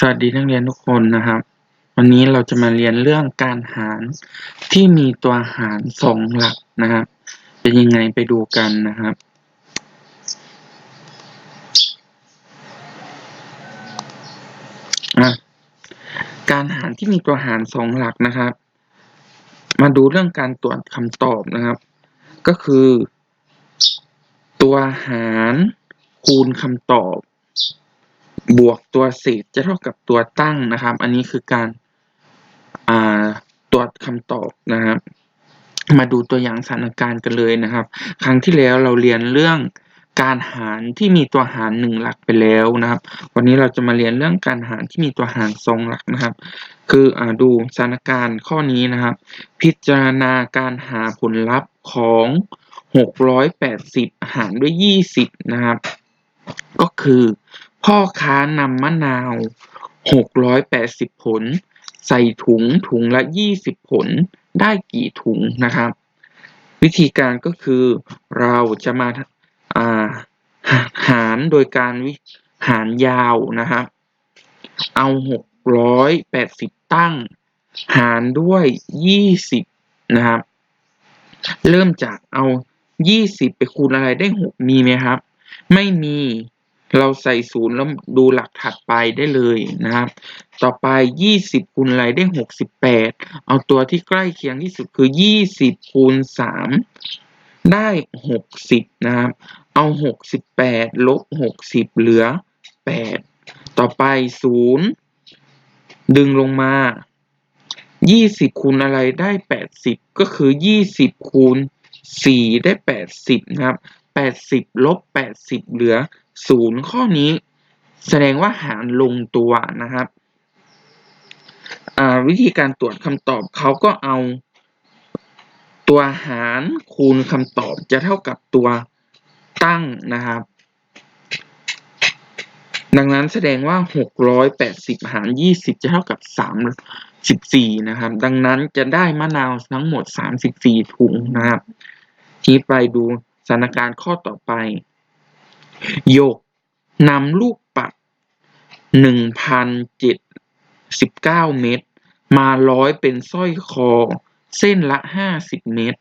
สวัสดีนักเรียนทุกคนนะครับ วันนี้เราจะมาเรียนเรื่องการหารที่มีตัวหารสองหลักนะครับเป็นยังไงไปดูกันนะครับ การหารที่มีตัวหารสองหลักนะครับ มาดูเรื่องการตรวจคำตอบนะครับ ก็คือ ตัวหารคูณคำตอบ บวกตัวเศษจะเท่ากับตัวตั้งนะครับ อันนี้คือการาตรวจคำตอบนะครับ มาดูตัวอย่างสถานการณ์กันเลยนะครับ ครั้งที่แล้วเราเรียนเรื่องการหารที่มีตัวหารหนึ่งหลักไปแล้วนะครับ วันนี้เราจะมาเรียนเรื่องการหารที่มีตัวหารสองหลักนะครับ คืออดูสถานการณ์ข้อนี้นะครับ พิจารณาการหาผลลัพธ์ของหกร้อยแปดสิบหารด้วยยี่สิบนะครับ ก็คือ พ่อค้านำมะนาวหกร้อยแปดสิบผล ใส่ถุงถุงละยี่สิบผล ได้กี่ถุงนะครับ วิธีการก็คือเราจะมาาหารโดยการวิหารยาวนะครับ เอาหกร้อยแปดสิบตั้ง หารด้วยยี่สิบนะครับ เริ่มจากเอายี่สิบไปคูณอะไรได้หกมีไหมครับ ไม่มี เราใส่ศูนย์แล้วดูหลักถัดไปได้เลยนะครับ ต่อไปยี่สิบคูณอะไรได้หกสิบแปดเอาตัวที่ใกล้เคียงที่สุดคือยี่สิบคูณสามได้หกสิบนะครับ เอาหกสิบแปดลบหกสิบเหลือแปดต่อไปศูนย์ดึงลงมายี่สิบคูณอะไรได้แปดสิบก็คือยี่สิบคูณสี่ได้แปดสิบนะครับแปดสิบลบแปดสิบเหลือ ศูนย์ข้อนี้แสดงว่าหารลงตัวนะครับวิธีการตรวจคำตอบเขาก็เอาตัวหารคูณคำตอบจะเท่ากับตัวตั้งนะครับ ดังนั้นแสดงว่า 680 หาร 20 จะเท่ากับ 34 นะครับ ดังนั้นจะได้มะนาวทั้งหมด 34 ถุงนะครับ ทีไปดูสถานการณ์ข้อต่อไป โยกนำลูกปัด1,079เม็ดมาร้อยเป็นสร้อยคอ เส้นละ 50 เม็ด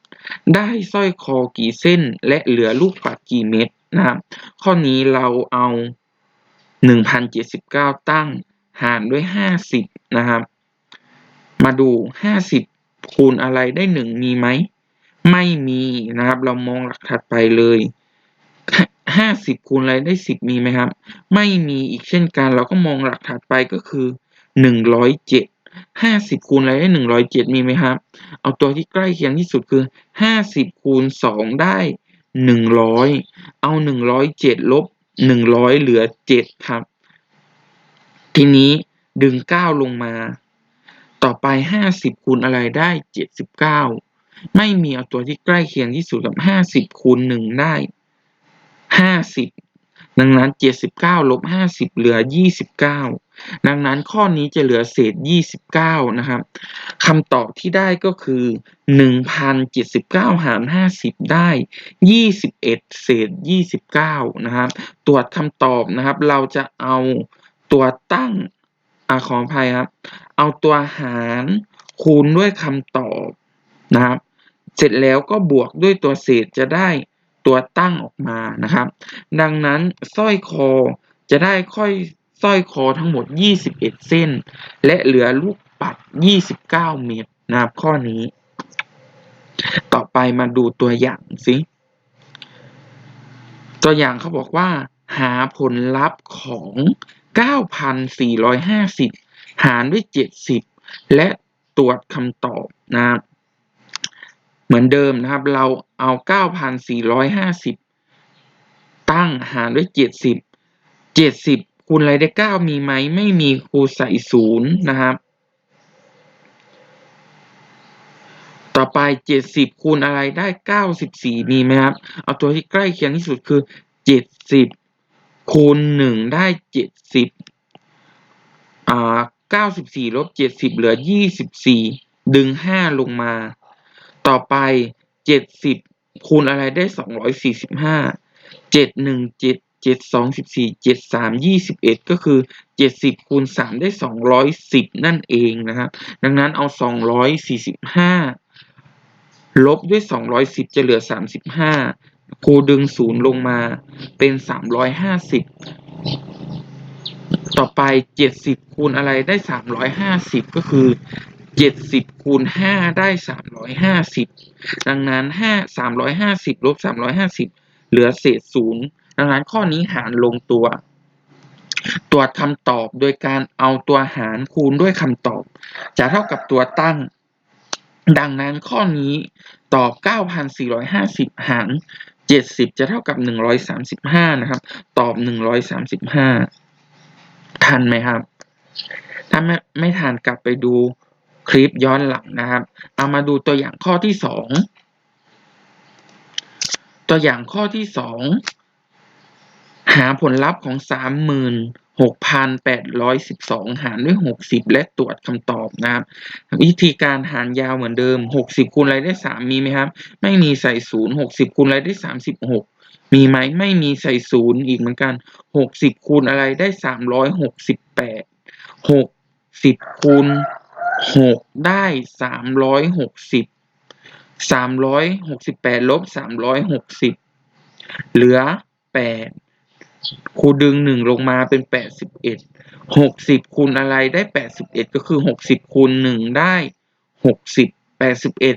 ได้สร้อยคอกี่เส้นและเหลือลูกปัดกี่เม็ดนะครับข้อนี้เราเอา 1,079 ตั้งหารด้วย 50 นะครับ มาดู 50 คูณอะไรได้ 1 มีไหม ไม่มีนะครับ เรามองหลักถัดไปเลย ห้าสิบคูณอะไรได้สิบมีไหมครับ ไม่มีอีกเช่นกันเราก็มองหลักถัดไปก็คือหนึ่งร้อยเจ็ดห้าสิบคูณอะไรได้หนึ่งร้อยเจ็ดมีไหมครับ เอาตัวที่ใกล้เคียงที่สุดคือห้าสิบคูณสองได้หนึ่งร้อยเอาหนึ่งร้อยเจ็ดลบหนึ่งร้อยเหลือเจ็ดครับ ทีนี้ดึงเก้าลงมา ต่อไปห้าสิบคูณอะไรได้เจ็ดสิบเก้าไม่มีเอาตัวที่ใกล้เคียงที่สุดกับห้าสิบคูณหนึ่งได้ ห้าสิบดังนั้นเจ็ดสิบเก้าลบห้าสิบเหลือยี่สิบเก้าดังนั้นข้อนี้จะเหลือเศษยี่สิบเก้านะครับคำตอบที่ได้ก็คือหนึ่งพันเจ็ดสิบเก้าหารห้าสิบได้ยี่สิบเอ็ดเศษยี่สิบเก้านะครับ ตรวจคำตอบนะครับ เราจะเอาตัวตั้งอาขออภัยครับ เอาตัวหารคูณด้วยคำตอบนะครับ เสร็จแล้วก็บวกด้วยตัวเศษจะได้ ตัวตั้งออกมานะครับ ดังนั้นสร้อยคอจะได้ค่อยสร้อยคอทั้งหมด 21 เส้น และเหลือลูกปัด 29 เม็ดนะครับข้อนี้ ต่อไปมาดูตัวอย่างสิตัวอย่างเขาบอกว่า หาผลลัพธ์ของ 9,450 หารด้วย 70 และตรวจคำตอบนะครับ เหมือนเดิมนะครับ เราเอา 9,450 ตั้งหารด้วย 70 70 คูณอะไรได้ 9 มีไหม ไม่มีครูใส่ศูนย์นะครับ ต่อไป 70 คูณอะไรได้ 94 มีไหมครับ เอาตัวที่ใกล้เคียงที่สุดคือ 70 คูณ 1 ได้ 70อ่า94ลบ70 เหลือ 24 ดึง 5 ลงมา ต่อไปเจ็ดสิบคูณอะไรได้สองร้อยสี่สิบห้าเจ็ดหนึ่งเจ็ดเจ็ดสองสิบสี่เจ็ดสามยี่สิบเอ็ดก็คือเจ็ดสิบคูณสามได้สองร้อยสิบนั่นเองนะครับ ดังนั้นเอาสองร้อยสี่สิบห้าลบด้วยสองร้อยสิบจะเหลือสามสิบห้าครูดึงศูนย์ลงมาเป็นสามร้อยห้าสิบต่อไปเจ็ดสิบคูณอะไรได้สามร้อยห้าสิบก็คือ เจ็ดสิบคูณห้าได้สามร้อยห้าสิบดังนั้นห้าสามร้อยห้าสิบลบสามร้อยห้าสิบเหลือเศษศูนย์ดังนั้นข้อนี้หารลงตัวตรวจคำตอบโดยการเอาตัวหารคูณด้วยคำตอบ จะเท่ากับตัวตั้ง ดังนั้นข้อนี้ตอบ 9,450 หาร 70 จะเท่ากับ 135 นะครับ ตอบ 135 ทันไหมครับ ถ้าไม่ไม่ทันกลับไปดู คลิปย้อนหลังนะครับ เอามาดูตัวอย่างข้อที่2ตัวอย่างข้อที่2หาผลลัพธ์ของ36,812หกพันแปดร้อยสิบสองหารด้วย60และตรวจคำตอบนะครับ วิธีการหารยาวเหมือนเดิม60คูณอะไรได้3มีไหมครับ ไม่มีใส่ศูนย์60คูณอะไรได้36มีไหมไม่มีใส่ศูนย์อีกเหมือนกัน60คูณอะไรได้368 60คูณ หกได้สามร้อยหกสิบสามร้อยหกสิบแปดลบสามร้อยหกสิบเหลือแปดคูดึงหนึ่งลงมาเป็นแปดสิบเอ็ดหกสิบคูณอะไรได้แปดสิบเอ็ดก็คือหกสิบคูณหนึ่งได้หกสิบแปดสิบเอ็ด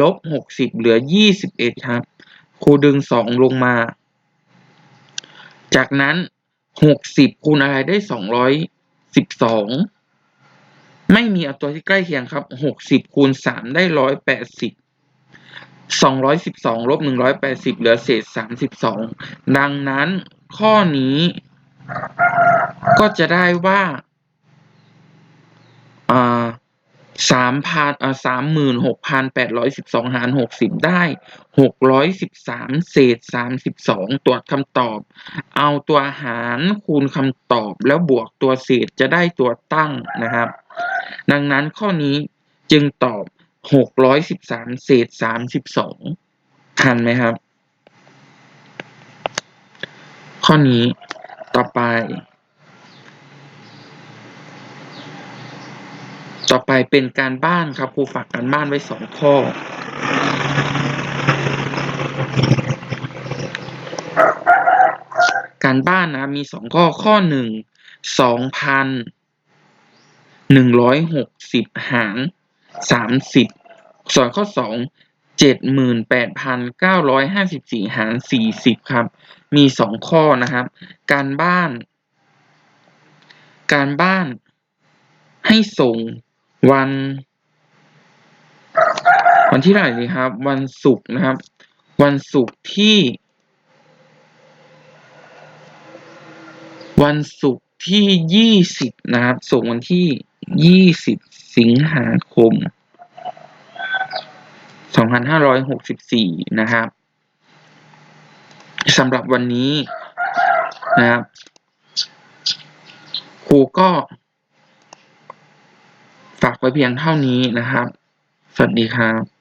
ลบหกสิบเหลือยี่สิบเอ็ดครับคูดึงสองลงมา จากนั้นหกสิบคูณอะไรได้สองร้อยสิบสอง ไม่มีเอาตัวที่ใกล้เคียงครับ60คูณ3ได้180 212ลบ180เหลือเศษ32ดังนั้นข้อนี้ก็จะได้ว่าอ่าสามพันอ่าสามหมื่นหกพันแปดร้อยสิบสองหารหกสิบได้หกร้อยสิบสามเศษสามสิบสองตรวจคำตอบ เอาตัวหารคูณคำตอบแล้วบวกตัวเศษจะได้ตัวตั้งนะครับ ดังนั้นข้อนี้จึงตอบหกร้อยสิบสามเศษสามสิบสองทันไหมครับ ข้อนี้ต่อไป ต่อไปเป็นการบ้านครับครูฝากการบ้านไว้สองข้อ การบ้านนะมีสองข้อข้อหนึ่งสองพัน หนึ่งร้อยหกสิบหารสามสิบส่วนข้อสองเจ็ดหมื่นแปดพันเก้าร้อยห้าสิบสี่หารสี่สิบครับ มีสองข้อนะครับ การบ้าน การบ้านให้ส่งวัน วันที่เท่าไหร่ดีครับ วันศุกร์นะครับ วันศุกร์ที่ วันศุกร์ที่ยี่สิบนะครับ ส่งวันที่ ยี่สิบสิงหาคมสองพันห้าร้อยหกสิบสี่นะครับสำหรับวันนี้นะครับครูก็ฝากไว้เพียงเท่านี้นะครับ สวัสดีครับ